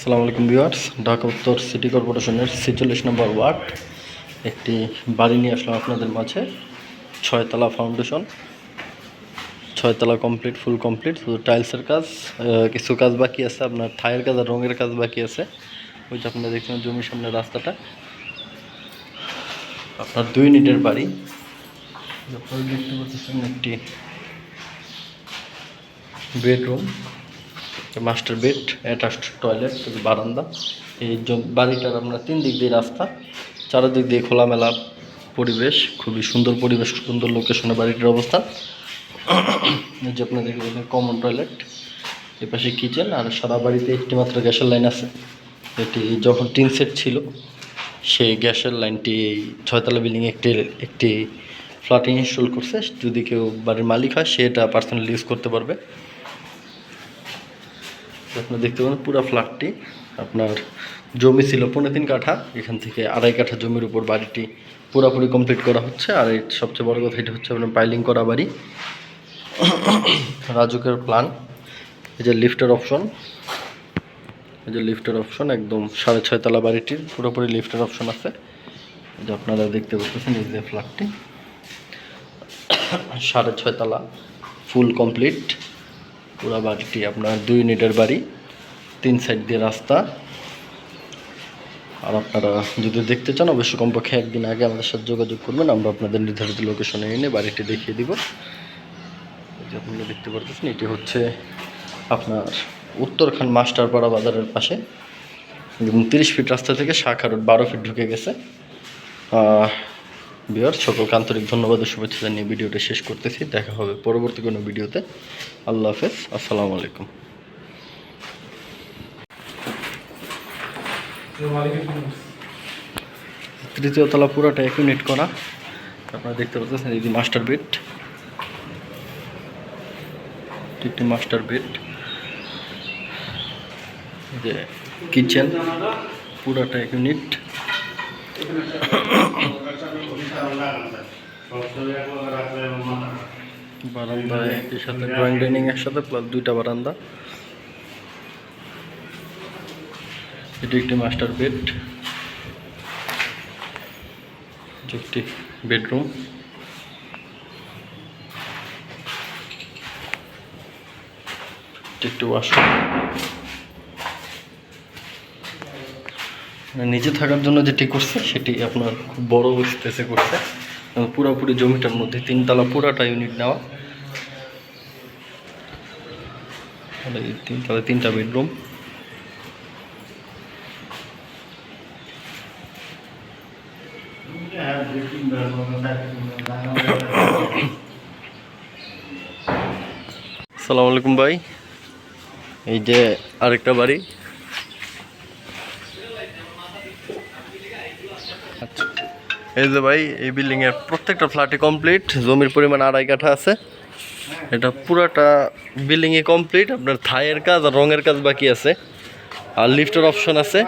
আসসালামু আলাইকুম ভিউয়ার্স, ঢাকা উত্তর সিটি কর্পোরেশনের ছেচল্লিশ নম্বর ওয়ার্ড, একটি বাড়ি নিয়ে আসলাম আপনাদের মাঝে, ছয়তলা ফাউন্ডেশন, ছয়তলা কমপ্লিট, ফুল কমপ্লিট, শুধু টাইলসের কাজ কিছু কাজ বাকি আছে, আপনার থায়ের কাজ আর রঙের কাজ বাকি আছে। ওই যে আপনারা দেখছেন জমির সামনে রাস্তাটা। আপনার দুই ইউনিটের বাড়ি। দেখতে পাচ্ছেন একটি bedroom master bed attached toilet বারান্দা। এই বাড়িটার আমরা তিন দিক দিয়ে রাস্তা, চারদিক দিয়ে খোলামেলা পরিবেশ, খুবই সুন্দর পরিবেশ, সুন্দর লোকেশনে বাড়িটির অবস্থান যে আপনাদের কমন টয়লেট এ পাশে কিচেন আর সারা বাড়িতে একটি মাত্র গ্যাসের লাইন আছে। এটি যখন টিন সেট ছিল, সেই গ্যাসের লাইনটি এই ছয়তলা বিল্ডিংয়ে একটি একটি ফ্ল্যাটে ইনস্টল করছে। যদি কেউ বাড়ির মালিক হয়, সে এটা পার্সোনালি ইউজ করতে পারবে। আপনারা দেখতে পাবেন পুরো ফ্ল্যাটটি আপনার জমি ছিল পনেরো তিন কাঠা। এখান থেকে আড়াই কাঠা জমির উপর বাড়িটি পুরোপুরি কমপ্লিট করা হচ্ছে। আর এই সবচেয়ে বড় কথা, এটা হচ্ছে আপনার পাইলিং করা বাড়ি। রাজুকের প্ল্যান এই যে লিফটের অপশন এই যে লিফটের অপশন একদম সাড়ে ছয় তলা বাড়িটির পুরোপুরি লিফটের অপশন আছে। এই যে আপনারা দেখতে পাচ্ছেন এই যে ফ্ল্যাটটি সাড়ে ছয় তলা ফুল কমপ্লিট পুরো বাড়িটি আপনার দুই ইউনিটের বাড়ি, তিন সাইড দিয়ে রাস্তা। আর আপনারা যদি দেখতে চান, অবশ্যই কমপক্ষে একদিন আগে আমাদের সাথে যোগাযোগ করবেন, আমরা আপনাদের নির্ধারিত লোকেশনে এনে বাড়িটি দেখিয়ে দিব। যে আপনারা দেখতে পারতেছেন, এটি হচ্ছে আপনার উত্তরখান মাস্টারপাড়া বাজারের পাশে। এবং তিরিশ ফিট রাস্তা থেকে শাখা রোড বারো ফিট ঢুকে গেছে। বিয়ার সকলকে আন্তরিক ধন্যবাদ ও শুভেচ্ছা জানিয়ে ভিডিওটা শেষ করতেছি। দেখা হবে পরবর্তী কোনো ভিডিওতে। আল্লাহ হাফেজ আসসালামু আলাইকুম। তৃতীয় তলা পুরোটা এক ইউনিট করা। আপনারা দেখতে পাচ্ছেন এই যে মাস্টার বেড। একটি মাস্টার বেড। যে কিচেন। পুরাটা এক ইউনিট বারান্দায় এর সাথে ড্রয়িং ডাইনিং একসাথে প্লাস দুইটা বারান্দা। এটি একটি মাস্টার বেড একটি বেডরুম একটি ওয়াশরুম নিজে থাকার জন্য যেটি করছে, সেটি আপনার খুব বড় স্পেসে করছে। পুরোপুরি জমিটার মধ্যে তিনতলা পুরাটা ইউনিট নেওয়া। তিনতলা তিনটা বেডরুম আসসালামু আলাইকুম ভাই। এই যে আরেকটা বাড়ি। এই যে ভাই, এই বিল্ডিং এর প্রত্যেকটা ফ্ল্যাটে কমপ্লিট জমির পরিমাণ আড়াই কাঠা আছে। এটা পুরাটা বিল্ডিং এ কমপ্লিট আপনার থায়ের কাজ আর রঙের কাজ বাকি আছে। আর লিফটের অপশন আছে।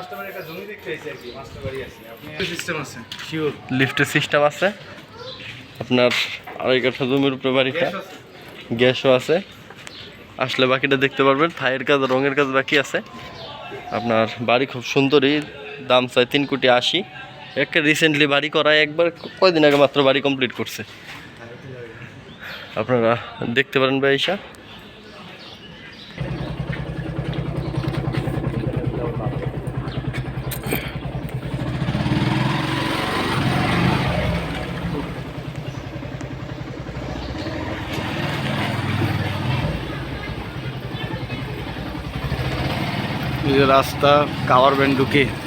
লিফটের সিস্টেম আছে। আপনার আড়াই কাঠা জমির উপরে বাড়িটা। গ্যাসও আছে। আসলে বাকিটা দেখতে পারবেন থায়ের কাজ রঙের কাজ বাকি আছে। আপনার বাড়ি খুব সুন্দরই, দাম চাই তিন কোটি আশি। একটা রিসেন্টলি বাড়ি করা একবার, কয়দিন আগে মাত্র বাড়ি কমপ্লিট করছে। আপনারা দেখতে পারেন ভাই ঈশা রাস্তা, কাওয়ার ব্যান্ড ঢুকে।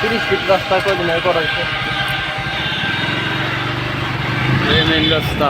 তিরিশ ফিট রাস্তা কয়দিন আগে করা হয়েছে এই মেন রাস্তা